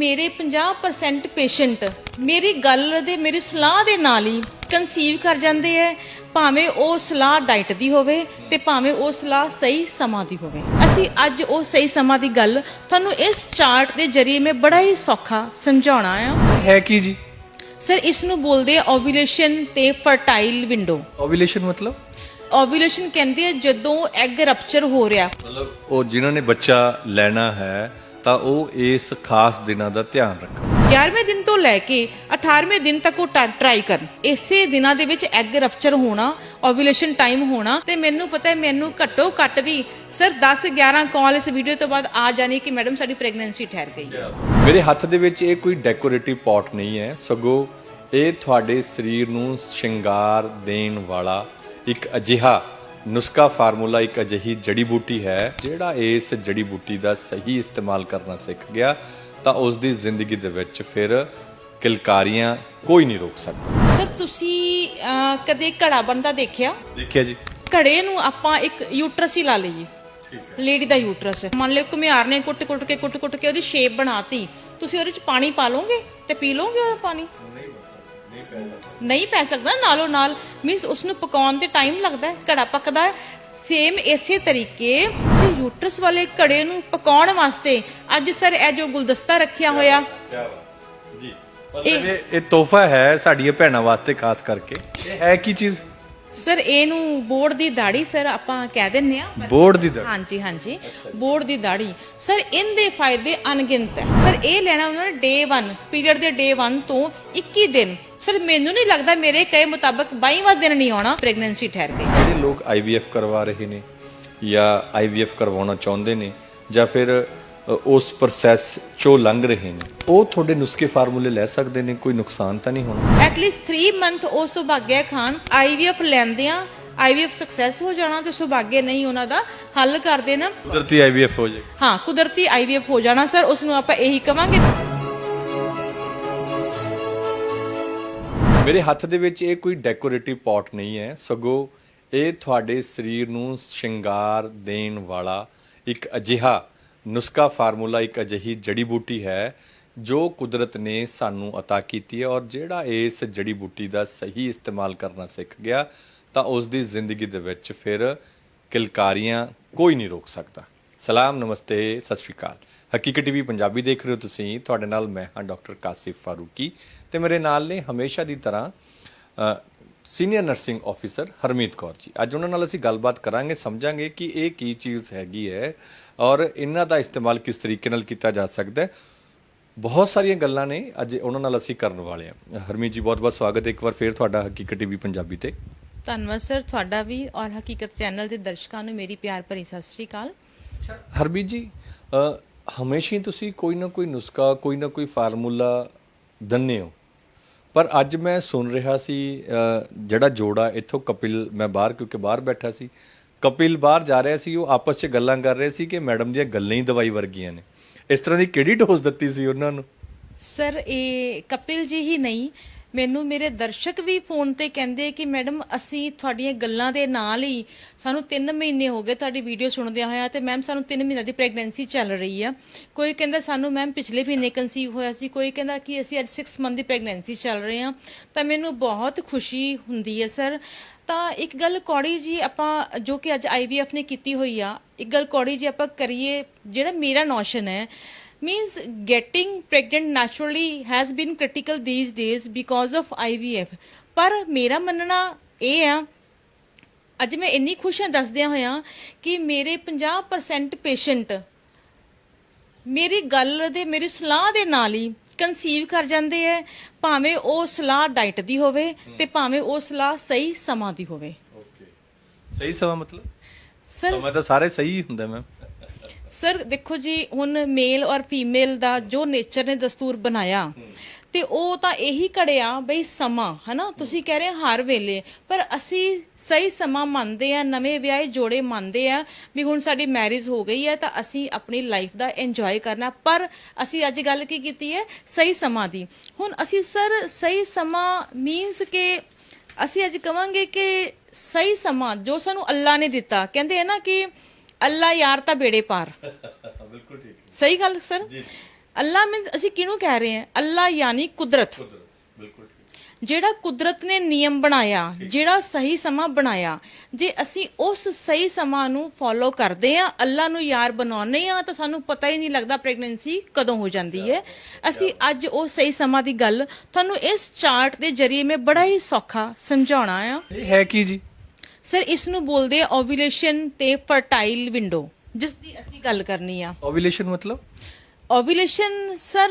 ਮੇਰੇ 50% ਪੇਸ਼ੈਂਟ ਮੇਰੀ ਗੱਲ ਦੇ ਮੇਰੀ ਸਲਾਹ ਦੇ ਨਾਲ ਹੀ ਕਨਸੀਵ ਕਰ ਜਾਂਦੇ ਐ ਭਾਵੇਂ ਉਹ ਸਲਾਹ ਡਾਈਟ ਦੀ ਹੋਵੇ ਤੇ ਭਾਵੇਂ ਉਹ ਸਲਾਹ ਸਹੀ ਸਮਾਂ ਦੀ ਹੋਵੇ। ਅਸੀਂ ਅੱਜ ਉਹ ਸਹੀ ਸਮਾਂ ਦੀ ਗੱਲ ਤੁਹਾਨੂੰ ਇਸ ਚਾਰਟ ਦੇ ਜਰੀਏ ਮੈਂ ਬੜਾ ਹੀ ਸੌਖਾ ਸਮਝਾਉਣਾ ਆ। ਹੈ ਕੀ ਜੀ? ਸਰ ਇਸ ਨੂੰ ਬੋਲਦੇ ਆ ਓਵੂਲੇਸ਼ਨ ਤੇ ਫਰਟਾਈਲ ਵਿੰਡੋ ਓਵੂਲੇਸ਼ਨ ਮਤਲਬ? ਓਵੂਲੇਸ਼ਨ ਕਹਿੰਦੇ ਆ ਜਦੋਂ ਐਗ ਰਪਚਰ ਹੋ ਰਿਹਾ। ਮਤਲਬ ਉਹ ਜਿਨ੍ਹਾਂ ਨੇ ਬੱਚਾ ਲੈਣਾ ਹੈ ਤਾਂ ਉਹ ਇਸ ਖਾਸ ਦਿਨਾਂ ਦਾ ਧਿਆਨ ਰੱਖਣ। 11ਵੇਂ ਦਿਨ ਤੋਂ ਲੈ ਕੇ 18ਵੇਂ ਦਿਨ ਤੱਕ ਉਹ ਟਰਾਈ ਕਰਨ। ਇਸੇ ਦਿਨਾਂ ਦੇ ਵਿੱਚ ਐਗ ਰਪਚਰ ਹੋਣਾ ਓਵੂਲੇਸ਼ਨ ਟਾਈਮ ਹੋਣਾ ਤੇ ਮੈਨੂੰ ਪਤਾ ਹੈ ਮੈਨੂੰ ਘੱਟੋ ਘੱਟ ਵੀ ਸਰ 10 11 ਕਾਲ ਇਸ ਵੀਡੀਓ ਤੋਂ ਬਾਅਦ ਆ ਜਾਣੀ ਕਿ ਮੈਡਮ ਸਾਡੀ ਪ੍ਰੈਗਨੈਂਸੀ ਠਹਿਰ ਗਈ। ਮੇਰੇ ਹੱਥ ਦੇ ਵਿੱਚ ਇਹ ਕੋਈ ਡੈਕੋਰੇਟਿਵ ਪੌਟ ਨਹੀਂ ਹੈ। ਸਗੋਂ ਇਹ ਤੁਹਾਡੇ ਸਰੀਰ ਨੂੰ ਸ਼ਿੰਗਾਰ ਦੇਣ ਵਾਲਾ ਇੱਕ ਅਜਿਹਾ ਨੁਸਖਾ ਫਾਰਮੂਲਾ ਇੱਕ ਅਜਿਹੀ ਜੜੀ ਬੂਟੀ ਹੈ ਜਿਹੜਾ ਇਸ ਜੜੀ ਬੂਟੀ ਦਾ ਸਹੀ ਇਸਤੇਮਾਲ ਕਰਨਾ ਸਿੱਖ ਗਿਆ ਤਾਂ ਉਸ ਦੀ ਜ਼ਿੰਦਗੀ ਦੇ ਵਿੱਚ ਫਿਰ ਕਿਲਕਾਰੀਆਂ ਕੋਈ ਨਹੀਂ ਰੋਕ ਸਕਦਾ। ਸਰ ਤੁਸੀਂ ਕਦੇ ਘੜਾ ਬਣਦਾ ਦੇਖਿਆ? ਦੇਖਿਆ ਜੀ। ਘੜੇ ਨੂੰ ਆਪਾਂ ਇੱਕ ਯੂਟਰਸ ਹੀ ਲਾ ਲਈਏ। ਲੇਡੀ ਦਾ ਯੂਟਰਸ ਮੰਨ ਲਿਓ ਘੁਮਿਆਰ ਨੇ ਕੁੱਟ ਕੁੱਟ ਕੇ ਕੁੱਟ ਕੁੱਟ ਕੇ ਉਹਦੀ ਸ਼ੇਪ ਬਣਾਤੀ। ਤੁਸੀਂ ਉਹਦੇ ਚ ਪਾਣੀ ਪਾ ਲਓਗੇ ਤੇ ਪੀ ਲਓਗੇ ਉਹ ਪਾਣੀ? ਨਹੀਂ ਪੈ ਸਕਦਾ ਨਾਲੋਂ ਨਾਲ ਮੀਨਸ ਉਸ ਨੂੰ ਪਕਾਉਣ ਤੇ ਟਾਈਮ ਲੱਗਦਾ ਹੈ ਘੜਾ ਪੱਕਦਾ ਹੈ। ਸੇਮ ਇਸੇ ਤਰੀਕੇ ਇਸ ਯੂਟਰਸ ਵਾਲੇ ਘੜੇ ਨੂੰ ਪਕਾਉਣ ਵਾਸਤੇ ਅੱਜ ਸਰ ਇਹ ਜੋ ਗੁਲਦਸਤਾ ਰੱਖਿਆ ਹੋਇਆ। ਜੀ ਇਹ ਤੋਹਫਾ ਹੈ ਸਾਡੀਆਂ ਭੈਣਾਂ ਵਾਸਤੇ ਖਾਸ ਕਰਕੇ। ਇਹ ਹੈ ਕੀ ਚੀਜ਼? ਸਰ ਇਹਨੂੰ ਬੋਰਡ ਦੀ ਦਾੜੀ ਸਰ ਆਪਾਂ ਕਹਿ ਦਿੰਨੇ ਆ ਬੋਰਡ ਦੀ ਦਰ ਹਾਂਜੀ ਹਾਂਜੀ। ਬੋਰਡ ਦੀ ਦਾੜੀ ਸਰ ਇਹਦੇ ਫਾਇਦੇ ਅਣਗਿਣਤ ਹੈ। ਸਰ ਇਹ ਲੈਣਾ ਉਹਨਾਂ ਨੇ ਡੇ 1 ਪੀਰੀਅਡ ਦੇ ਡੇ 1 ਤੋਂ 21 ਦਿਨ। ਸਰ ਮੈਨੂੰ ਨਹੀਂ ਲੱਗਦਾ ਮੇਰੇ ਕਹੇ ਮੁਤਾਬਕ 22ਵਾਂ ਦਿਨ ਨਹੀਂ ਆਉਣਾ ਪ੍ਰੈਗਨੈਂਸੀ ਠਹਿਰ ਗਈ ਜਿਹੜੇ ਲੋਕ ਆਈਵੀਐਫ ਕਰਵਾ ਰਹੇ ਨੇ ਜਾਂ ਆਈਵੀਐਫ ਕਰਵਾਉਣਾ ਚਾਹੁੰਦੇ ਨੇ ਜਾਂ ਫਿਰ ਉਸ ਪ੍ਰੋਸੈਸ ਚੋਂ ਲੰਘ ਰਹੇ ਨੇ। ਉਹ ਤੁਹਾਡੇ ਨੁਸਖੇ ਫਾਰਮੂਲੇ ਲੈ ਸਕਦੇ ਨੇ ਕੋਈ ਨੁਕਸਾਨ ਤਾਂ ਨਹੀਂ ਹੋਣਾ? ਐਟਲੀਸਟ 3 ਮੰਥ ਉਹ ਸੁਭਾਗਿਆ ਖਾਨ ਆਈਵੀਐਫ ਲੈਂਦੇ ਆ ਆਈਵੀਐਫ ਸਕਸੈਸ ਹੋ ਜਾਣਾ ਤੇ ਸੁਭਾਗਿਆ ਨਹੀਂ ਉਹਨਾਂ ਦਾ ਹੱਲ ਕਰ ਦੇਣਾ। ਕੁਦਰਤੀ ਆਈਵੀਐਫ ਹੋ ਜਾਏ ਹਾਂ ਕੁਦਰਤੀ ਆਈਵੀਐਫ ਹੋ ਜਾਣਾ ਸਰ ਉਸ ਨੂੰ ਆਪਾਂ ਇਹੀ ਕਵਾਂਗੇ। ਮੇਰੇ ਹੱਥ ਦੇ ਵਿੱਚ ਇਹ ਕੋਈ ਡੈਕੋਰੇਟਿਵ ਪੌਟ ਨਹੀਂ ਹੈ। ਸਗੋਂ ਇਹ ਤੁਹਾਡੇ ਸਰੀਰ ਨੂੰ ਸ਼ਿੰਗਾਰ ਦੇਣ ਵਾਲਾ ਇੱਕ ਅਜਿਹਾ ਨੁਸਖਾ ਫਾਰਮੂਲਾ ਇੱਕ ਅਜਿਹੀ ਜੜੀ ਬੂਟੀ ਹੈ ਜੋ ਕੁਦਰਤ ਨੇ ਸਾਨੂੰ عطا ਕੀਤੀ ਹੈ ਔਰ ਜਿਹੜਾ ਇਸ ਜੜੀ ਬੂਟੀ ਦਾ ਸਹੀ ਇਸਤੇਮਾਲ ਕਰਨਾ ਸਿੱਖ ਗਿਆ ਤਾਂ ਉਸ ਦੀ ਜ਼ਿੰਦਗੀ ਦੇ ਵਿੱਚ ਫਿਰ ਕਿਲਕਾਰੀਆਂ ਕੋਈ ਨਹੀਂ ਰੋਕ ਸਕਦਾ ਸਲਾਮ ਨਮਸਤੇ ਸਤਿ ਸ਼੍ਰੀ ਅਕਾਲ ਹਕੀਕਤ ਟੀਵੀ ਪੰਜਾਬੀ ਦੇਖ ਰਹੇ ਹੋ ਤੁਸੀਂ ਤੁਹਾਡੇ ਨਾਲ ਮੈਂ ਹਾਂ ਡਾਕਟਰ ਕਾਸਿਫ ਫਾਰੂਕੀ ਤੇ ਮੇਰੇ ਨਾਲ ਨੇ ਹਮੇਸ਼ਾ ਦੀ ਤਰ੍ਹਾਂ senior nursing officer Harmeet Kaur ji ਅੱਜ ਉਹਨਾਂ ਨਾਲ ਅਸੀਂ ਗੱਲਬਾਤ ਕਰਾਂਗੇ ਸਮਝਾਂਗੇ ਕਿ ਇਹ ਕੀ ਚੀਜ਼ ਹੈਗੀ ਹੈ ਔਰ ਇਹਨਾਂ ਦਾ ਇਸਤੇਮਾਲ ਕਿਸ ਤਰੀਕੇ ਨਾਲ ਕੀਤਾ ਜਾ ਸਕਦਾ ਹੈ। ਬਹੁਤ ਸਾਰੀਆਂ ਗੱਲਾਂ ਨੇ ਅੱਜ ਉਹਨਾਂ ਨਾਲ ਅਸੀਂ ਕਰਨ ਵਾਲੇ ਹਾਂ। ਹਰਮੀਤ ਜੀ ਬਹੁਤ ਬਹੁਤ ਸਵਾਗਤ ਹੈ। ਇੱਕ ਵਾਰ ਫੇਰ ਤੁਹਾਡਾ ਹਕੀਕਤ ਟੀਵੀ ਪੰਜਾਬੀ ਤੇ। ਧੰਨਵਾਦ ਸਰ ਤੁਹਾਡਾ ਵੀ ਔਰ ਹਕੀਕਤ ਚੈਨਲ ਦੇ ਦਰਸ਼ਕਾਂ ਨੂੰ ਮੇਰੀ ਪਿਆਰ ਭਰੀ ਸਤਿ ਸ਼੍ਰੀ ਅਕਾਲ। ਹਰਬੀਤ ਜੀ ਹਮੇਸ਼ਾ ਹੀ ਤੁਸੀਂ ਕੋਈ ਨਾ ਕੋਈ ਨੁਸਖਾ ਕੋਈ ਨਾ ਕੋਈ ਫਾਰਮੂਲਾ ਦੰਨੇ ਹੋ। ਪਰ ਅੱਜ ਮੈਂ ਸੁਣ ਰਿਹਾ ਸੀ ਜਿਹੜਾ ਜੋੜਾ ਇੱਥੋਂ ਕਪਿਲ, ਮੈਂ ਬਾਹਰ ਕਿਉਂਕਿ ਬਾਹਰ ਬੈਠਾ ਸੀ, ਕਪਿਲ ਬਾਹਰ ਜਾ ਰਿਹਾ ਸੀ, ਉਹ ਆਪਸ 'ਚ ਗੱਲਾਂ ਕਰ ਰਹੇ ਸੀ ਕਿ ਮੈਡਮ ਦੀਆਂ ਗੱਲਾਂ ਹੀ ਦਵਾਈ ਵਰਗੀਆਂ ਨੇ। ਇਸ ਤਰ੍ਹਾਂ ਦੀ ਕਿਹੜੀ ਡੋਜ਼ ਦਿੱਤੀ ਸੀ ਉਹਨਾਂ ਨੂੰ? ਸਰ ਇਹ ਕਪਿਲ ਜੀ ਹੀ ਨਹੀਂ ਮੈਨੂੰ ਮੇਰੇ ਦਰਸ਼ਕ ਵੀ ਫੋਨ ਤੇ ਕਹਿੰਦੇ ਕਿ ਮੈਡਮ ਅਸੀਂ ਤੁਹਾਡੀਆਂ ਗੱਲਾਂ ਦੇ ਨਾਲ ਹੀ ਸਾਨੂੰ 3 ਮਹੀਨੇ ਹੋ ਗਏ ਤੁਹਾਡੀ ਵੀਡੀਓ ਸੁਣਦਿਆਂ ਹੋਇਆ ਤੇ ਮੈਮ ਸਾਨੂੰ 3 ਮਹੀਨਿਆਂ ਦੀ ਪ੍ਰੈਗਨੈਂਸੀ ਚੱਲ ਰਹੀ ਆ। ਕੋਈ ਕਹਿੰਦਾ ਸਾਨੂੰ ਮੈਮ ਪਿਛਲੇ ਮਹੀਨੇ ਕਨਸੀਵ ਹੋਇਆ ਸੀ, ਕੋਈ ਕਹਿੰਦਾ ਕਿ ਅਸੀਂ ਅੱਜ 6 ਮੰਥ ਦੀ ਪ੍ਰੈਗਨੈਂਸੀ ਚੱਲ ਰਹੇ ਆ ਤਾਂ ਮੈਨੂੰ ਬਹੁਤ ਖੁਸ਼ੀ ਹੁੰਦੀ ਹੈ ਸਰ। ਤਾਂ ਇੱਕ ਗੱਲ ਕੌੜੀ ਜੀ ਆਪਾਂ ਜੋ ਕਿ ਅੱਜ ਆਈਵੀਐਫ ਨੇ ਕੀਤੀ ਹੋਈ ਆ, ਇੱਕ ਗੱਲ ਕੌੜੀ ਜੀ ਆਪਾਂ ਕਰੀਏ, ਜਿਹੜਾ ਮੇਰਾ ਨੋਸ਼ਨ ਹੈ means getting pregnant naturally has been critical these days because of IVF ਪਰ ਮੇਰਾ ਮੰਨਣਾ ਇਹ ਆ ਅੱਜ ਮੈਂ ਇੰਨੀ ਖੁਸ਼ ਹਾਂ ਦੱਸਦਿਆਂ ਹੋਇਆਂ ਕਿ ਮੇਰੇ 50% ਪੇਸ਼ੈਂਟ ਮੇਰੀ ਗੱਲ ਦੇ ਮੇਰੀ ਸਲਾਹ ਦੇ ਨਾਲ ਹੀ ਕਨਸੀਵ ਕਰ ਜਾਂਦੇ ਐ ਭਾਵੇਂ ਉਹ ਸਲਾਹ ਡਾਈਟ ਦੀ ਹੋਵੇ ਤੇ ਭਾਵੇਂ ਉਹ ਸਲਾਹ ਸਹੀ ਸਮਾਂ ਦੀ ਹੋਵੇ। ਓਕੇ ਸਹੀ ਸਮਾਂ ਮਤਲਬ? ਸਰ ਸਮਾਂ ਤਾਂ ਸਾਰੇ ਸਹੀ ਹੁੰਦਾ ਮੈਮ ਸਰ, ਦੇਖੋ ਜੀ, ਹੁਣ ਮੇਲ ਔਰ ਫੀਮੇਲ ਦਾ ਜੋ ਨੇਚਰ ਨੇ ਦਸਤੂਰ ਬਣਾਇਆ, ਤੇ ਉਹ ਤਾਂ ਇਹੀ ਘੜਿਆ ਬਈ ਸਮਾਂ, ਹਨਾ? ਤੁਸੀਂ ਕਹਿ ਰਹੇ ਹਰ ਵੇਲੇ, ਪਰ ਅਸੀਂ ਸਹੀ ਸਮਾਂ ਮੰਨਦੇ ਆ, ਨਵੇਂ ਵਿਆਹੇ ਜੋੜੇ ਮੰਨਦੇ ਆ, ਵੀ ਹੁਣ ਸਾਡੀ ਮੈਰਿਜ ਹੋ ਗਈ ਹੈ, ਤਾਂ ਅਸੀਂ ਆਪਣੀ ਲਾਈਫ ਦਾ ਇੰਜੋਏ ਕਰਨਾ, ਪਰ ਅਸੀਂ ਅੱਜ ਗੱਲ ਕੀ ਕੀਤੀ ਹੈ? ਸਹੀ ਸਮਾਂ ਦੀ। ਹੁਣ ਅਸੀਂ ਸਰ, ਸਹੀ ਸਮਾਂ ਮੀਨਸ ਕਿ ਅਸੀਂ ਅੱਜ ਕਵਾਂਗੇ ਕਿ ਸਹੀ ਸਮਾਂ ਜੋ ਸਾਨੂੰ ਅੱਲਾ ਨੇ ਦਿੱਤਾ, ਕਹਿੰਦੇ ਆ ਨਾ ਕਿ ਅੱਲਾ ਯਾਰ ਤਾਂ ਬੇੜੇ ਪਾਰ। ਬਿਲਕੁਲ ਠੀਕ। ਸਹੀ ਗੱਲ ਸਰ? ਅੱਲਾ ਮੀਨਸ ਅਸੀਂ ਕਿਹਨੂੰ ਕਹਿ ਰਹੇ ਹਾਂ? ਅੱਲਾ ਯਾਨੀ ਕੁਦਰਤ। ਬਿਲਕੁਲ ਜਿਹੜਾ ਕੁਦਰਤ ਨੇ ਨਿਯਮ ਬਣਾਇਆ ਜਿਹੜਾ ਸਹੀ ਸਮਾਂ ਬਣਾਇਆ ਜੇ ਅਸੀਂ ਉਸ ਸਹੀ ਸਮਾਂ ਨੂੰ ਫੋਲੋ ਕਰਦੇ ਆ ਅੱਲਾ ਨੂੰ ਯਾਰ ਬਣਾਉਂਦੇ ਆ ਤਾਂ ਸਾਨੂੰ ਪਤਾ ਹੀ ਨਹੀਂ ਲੱਗਦਾ ਪ੍ਰੈਗਨੈਂਸੀ ਕਦੋਂ ਹੋ ਜਾਂਦੀ ਹੈ। ਅਸੀਂ ਅੱਜ ਉਹ ਸਹੀ ਸਮਾਂ ਦੀ ਗੱਲ ਤੁਹਾਨੂੰ ਇਸ ਚਾਰਟ ਦੇ ਜਰੀਏ ਮੈਂ ਬੜਾ ਹੀ ਸੌਖਾ ਸਮਝਾਉਣਾ ਆ। ਇਹ ਹੈ ਕੀ ਜੀ? ਸਰ ਇਸ ਨੂੰ ਬੋਲਦੇ ਆ ਓਵੂਲੇਸ਼ਨ ਤੇ ਫਰਟਾਈਲ ਵਿੰਡੋ ਜਿਸ ਦੀ ਅਸੀਂ ਗੱਲ ਕਰਨੀ ਆ। ਓਵੂਲੇਸ਼ਨ ਮਤਲਬ? ਓਵੂਲੇਸ਼ਨ ਸਰ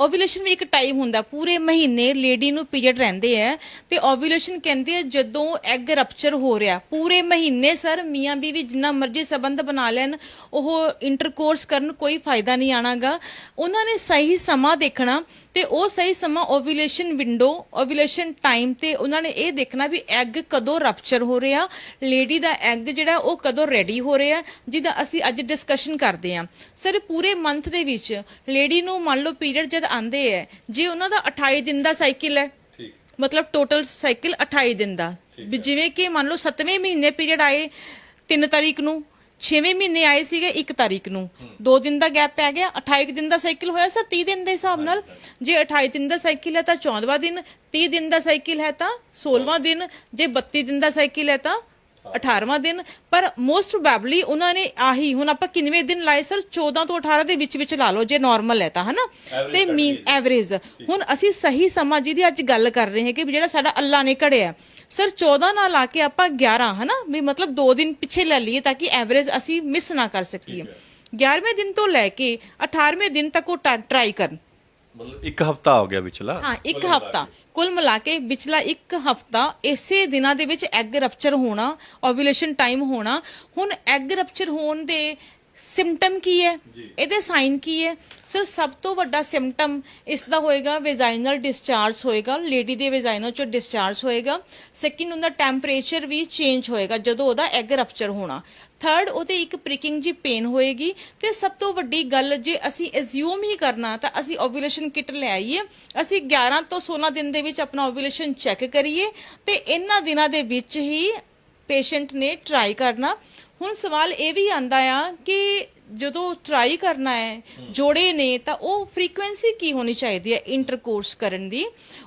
ਓਵੂਲੇਸ਼ਨ ਵੀ ਇੱਕ ਟਾਈਮ ਹੁੰਦਾ ਪੂਰੇ ਮਹੀਨੇ ਲੇਡੀ ਨੂੰ ਪੀਰੀਅਡ ਰਹਿੰਦੇ ਆ ਤੇ ਓਵੂਲੇਸ਼ਨ ਕਹਿੰਦੇ ਆ ਜਦੋਂ ਐਗ ਰਪਚਰ ਹੋ ਰਿਹਾ ਪੂਰੇ ਮਹੀਨੇ ਸਰ ਮੀਆਂ ਬੀਵੀ ਜਿੰਨਾ ਮਰਜ਼ੀ ਸਬੰਧ ਬਣਾ ਲੈਣ, ਉਹ ਇੰਟਰਕੋਰਸ ਕਰਨ ਕੋਈ ਫਾਇਦਾ ਨਹੀਂ ਆਣਾਗਾ। ਉਹਨਾਂ ਨੇ ਸਹੀ ਸਮਾਂ ਦੇਖਣਾ ਤੇ ਉਹ ਸਹੀ ਸਮਾਂ ਓਵੂਲੇਸ਼ਨ ਵਿੰਡੋ ਓਵੂਲੇਸ਼ਨ ਟਾਈਮ ਤੇ ਉਹਨਾਂ ਨੇ ਇਹ ਦੇਖਣਾ ਵੀ ਐਗ ਕਦੋਂ ਰਪਚਰ ਹੋ ਰਿਹਾ ਲੇਡੀ ਦਾ ਐਗ ਜਿਹੜਾ ਉਹ ਕਦੋਂ ਰੈਡੀ ਹੋ ਰਿਹਾ ਜਿਹਦਾ ਅਸੀਂ ਅੱਜ ਡਿਸਕਸ਼ਨ ਕਰਦੇ ਹਾਂ। ਸਰ ਪੂਰੇ ਮੰਥ ਦੇ ਵਿੱਚ ਲੇਡੀ ਨੂੰ ਮੰਨ ਲਓ ਪੀਰੀਅਡ ਜਦ ਆਂਦੇ ਹੈ ਜੇ ਉਹਨਾਂ ਦਾ 28 ਦਿਨ ਦਾ ਸਾਈਕਲ ਹੈ ਠੀਕ। ਮਤਲਬ ਟੋਟਲ ਸਾਈਕਲ 28 ਦਿਨ ਦਾ। ਵੀ ਜਿਵੇਂ ਕਿ ਮੰਨ ਲਓ 7ਵੇਂ ਮਹੀਨੇ ਪੀਰੀਅਡ ਆਏ 3 ਤਾਰੀਖ ਨੂੰ 6ਵੇਂ ਮਹੀਨੇ ਆਏ ਸੀਗੇ 1 ਤਾਰੀਖ ਨੂੰ। 2 ਦਿਨ ਦਾ ਗੈਪ ਪੈ ਗਿਆ 28 ਕੁ ਦਿਨ ਦਾ ਸਾਈਕਲ ਹੋਇਆ ਸਰ 30 ਦਿਨ ਦੇ ਹਿਸਾਬ ਨਾਲ। ਜੇ 28 ਦਿਨ ਦਾ ਸਾਈਕਲ ਹੈ ਤਾਂ 14ਵਾਂ ਦਿਨ 30 ਦਿਨ ਦਾ ਸਾਈਕਲ ਹੈ ਤਾਂ 16ਵਾਂ ਦਿਨ। ਜੇ 32 ਦਿਨ ਦਾ ਸਾਈਕਲ ਹੈ ਤਾਂ 18ਵਾਂ ਦਿਨ ਪਰ ਮੋਸਟ ਪ੍ਰੋਬੈਬਲੀ ਉਹਨਾਂ ਨੇ ਆਹੀ ਹੁਣ ਆਪਾਂ ਕਿੰਨਵੇਂ ਦਿਨ ਲਾਏ ਸਰ 14 ਤੋਂ 18 ਦੇ ਵਿੱਚ ਵਿੱਚ ਲਾ ਲਓ ਜੇ ਨਾਰਮਲ ਹੈ ਤਾਂ ਹਨਾ? ਤੇ ਮੀਨ ਐਵਰੇਜ ਹੁਣ ਅਸੀਂ ਸਹੀ ਸਮਾਂ ਜਿਹਦੀ ਅੱਜ ਗੱਲ ਕਰ ਰਹੇ ਹਾਂ ਕਿ ਜਿਹੜਾ ਸਾਡਾ ਅੱਲਾ ਨੇ ਘੜਿਆ। ਸਰ 14 ਨਾਲ ਲਾ ਕੇ ਆਪਾਂ 11 ਹਨਾ? ਵੀ ਮਤਲਬ 2 ਦਿਨ ਪਿੱਛੇ ਲੈ ਲਈਏ ਤਾਂ ਕਿ ਐਵਰੇਜ ਅਸੀਂ ਮਿਸ ਨਾ ਕਰ ਸਕੀਏ। 11ਵੇਂ ਦਿਨ ਤੋਂ ਲੈ ਕੇ 18ਵੇਂ ਦਿਨ ਤੱਕ ਉਹ ਟਰਾਈ ਕਰਨ। ਮਤਲਬ ਇੱਕ ਹਫਤਾ ਹੋ ਗਿਆ ਵਿਚਲਾ। ਹਾਂ, ਇੱਕ ਹਫਤਾ। ਕੁੱਲ ਮਿਲਾ ਕੇ ਵਿਚਲਾ ਇੱਕ ਹਫਤਾ ਇਸੇ ਦਿਨਾਂ ਦੇ ਵਿੱਚ ਐਗ ਰਪਚਰ ਹੋਣਾ ਓਵੂਲੇਸ਼ਨ ਟਾਈਮ ਹੋਣਾ। ਹੁਣ ਐਗ ਰਪਚਰ ਹੋਣ ਦੇ ਸਿੰਪਟਮ ਕੀ ਹੈ? ਇਹਦੇ ਸਾਈਨ ਕੀ ਹੈ? ਸਰ ਸਭ ਤੋਂ ਵੱਡਾ ਸਿੰਪਟਮ ਇਸ ਦਾ ਹੋਏਗਾ ਵੈਜਾਈਨਲ ਡਿਸਚਾਰਜ ਹੋਏਗਾ ਲੇਡੀ ਦੇ ਵੈਜਾਈਨਲ ਚੋਂ ਡਿਸਚਾਰਜ ਹੋਏਗਾ। ਸੈਕਿੰਡ ਉਹਦਾ ਟੈਂਪਰੇਚਰ ਵੀ ਚੇਂਜ ਹੋਏਗਾ ਜਦੋਂ ਉਹਦਾ ਐਗ ਰਪਚਰ ਹੋਣਾ। ਥਰਡ ਉਹਦੇ ਇੱਕ ਪ੍ਰਿਕਿੰਗ ਜੀ ਪੇਨ ਹੋਏਗੀ। ਤੇ ਸਭ ਤੋਂ ਵੱਡੀ ਗੱਲ ਜੇ ਅਸੀਂ ਐਜ਼ਿਊਮ ਹੀ ਕਰਨਾ ਤਾਂ ਅਸੀਂ ਓਵੂਲੇਸ਼ਨ ਕਿਟ ਲੈ ਆਈਏ। ਅਸੀਂ 11 ਤੋਂ 16 ਦਿਨ ਦੇ ਵਿੱਚ ਆਪਣਾ ਓਵੂਲੇਸ਼ਨ ਚੈੱਕ ਕਰੀਏ ਤੇ ਇਹਨਾਂ ਦਿਨਾਂ ਦੇ ਵਿੱਚ ਹੀ ਪੇਸ਼ੈਂਟ ਨੇ ਟਰਾਈ ਕਰਨਾ। ਹੁਣ ਸਵਾਲ ਇਹ ਵੀ ਆਂਦਾ ਆ ਕਿ ਜਦੋਂ ਟਰਾਈ ਕਰਨਾ ਹੈ ਜੋੜੇ ਨੇ ਤਾਂ ਉਹ ਫ੍ਰੀਕੁਐਂਸੀ ਕੀ ਹੋਣੀ ਚਾਹੀਦੀ ਹੈ ਇੰਟਰਕੋਰਸ ਕਰਨ ਦੀ?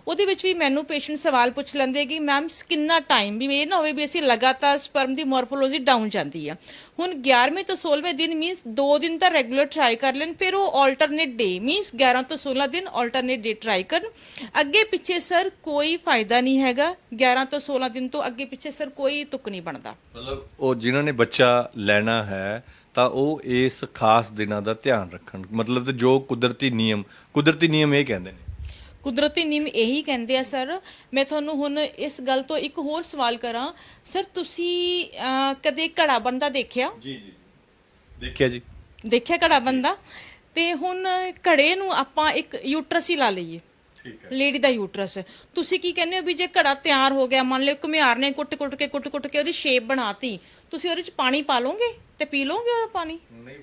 ਉਹਦੇ ਵਿੱਚ ਵੀ ਮੈਨੂੰ ਪੇਸ਼ੈਂਟ ਸਵਾਲ ਪੁੱਛ ਲੈਂਦੇ ਕਿ ਮੈਮ ਕਿੰਨਾ ਟਾਈਮ ਵੀ ਇਹ ਨਾ ਹੋਵੇ ਵੀ ਅਸੀਂ ਲਗਾਤਾਰ ਸਪਰਮ ਦੀ ਮੋਰਫੋਲੋਜੀ ਡਾਊਨ ਜਾਂਦੀ ਆ। ਹੁਣ 11ਵੇਂ ਤੋਂ 16ਵੇਂ ਦਿਨ ਮੀਨਸ 2 ਦਿਨ ਤਾਂ ਰੈਗੂਲਰ ਟਰਾਈ ਕਰ ਲੈਣ ਫਿਰ ਉਹ ਆਲਟਰਨੇਟ ਡੇ ਮੀਨਸ 11 ਤੋਂ 16 ਦਿਨ ਆਲਟਰਨੇਟ ਡੇ ਟਰਾਈ ਕਰਨ। ਅੱਗੇ ਪਿੱਛੇ ਸਰ ਕੋਈ ਫਾਇਦਾ ਨਹੀਂ ਹੈਗਾ 11 ਤੋਂ 16 ਦਿਨ ਤੋਂ ਅੱਗੇ ਪਿੱਛੇ ਸਰ ਕੋਈ ਤੁਕ ਨਹੀਂ ਬਣਦਾ। ਮਤਲਬ ਉਹ ਜਿਨ੍ਹਾਂ ਨੇ ਬੱਚਾ ਲੈਣਾ ਹੈ ਤਾਂ ਉਹ ਇਸ ਖਾਸ ਦਿਨਾਂ ਦਾ ਧਿਆਨ ਰੱਖਣ। ਮਤਲਬ ਤੇ ਜੋ ਕੁਦਰਤੀ ਨਿਯਮ ਕੁਦਰਤੀ ਨਿਯਮ ਇਹ ਕਹਿੰਦੇ ਨੇ। ਕੁਦਰਤੀ ਨਿਯਮ ਇਹੀ ਕਹਿੰਦੇ ਆ ਸਰ। ਮੈਂ ਤੁਹਾਨੂੰ ਹੁਣ ਇਸ ਗੱਲ ਤੋਂ ਇੱਕ ਹੋਰ ਸਵਾਲ ਕਰਾਂ। ਸਰ ਤੁਸੀਂ ਅਹ, ਕਦੇ ਘੜਾ ਬੰਦਾ ਦੇਖਿਆ? ਜੀ ਜੀ। ਦੇਖਿਆ ਜੀ। ਦੇਖਿਆ ਘੜਾ ਬੰਦਾ ਤੇ ਹੁਣ ਘੜੇ ਨੂੰ ਆਪਾਂ ਇੱਕ ਯੂਟਰਸ ਹੀ ਲਾ ਲਈਏ। ਠੀਕ ਲੇਡੀ ਦਾ ਯੂਟਰਸ ਤੁਸੀਂ ਕੀ ਕਹਿੰਦੇ ਹੋ ਵੀ ਜੇ ਘੜਾ ਤਿਆਰ ਹੋ ਗਿਆ ਮੰਨ ਲਿਓ ਘੁਮਿਆਰ ਨੇ ਕੁੱਟ-ਕੁੱਟ ਕੇ ਕੁੱਟ-ਕੁੱਟ ਕੇ ਉਹਦੀ ਸ਼ੇਪ ਬਣਾਤੀ ਤੁਸੀਂ ਉਹਦੇ ਚ ਪਾਣੀ ਪਾ ਲਓਗੇ ਤੇ ਪੀ ਲਓਗੇ ਉਹ ਪਾਣੀ? ਨਹੀਂ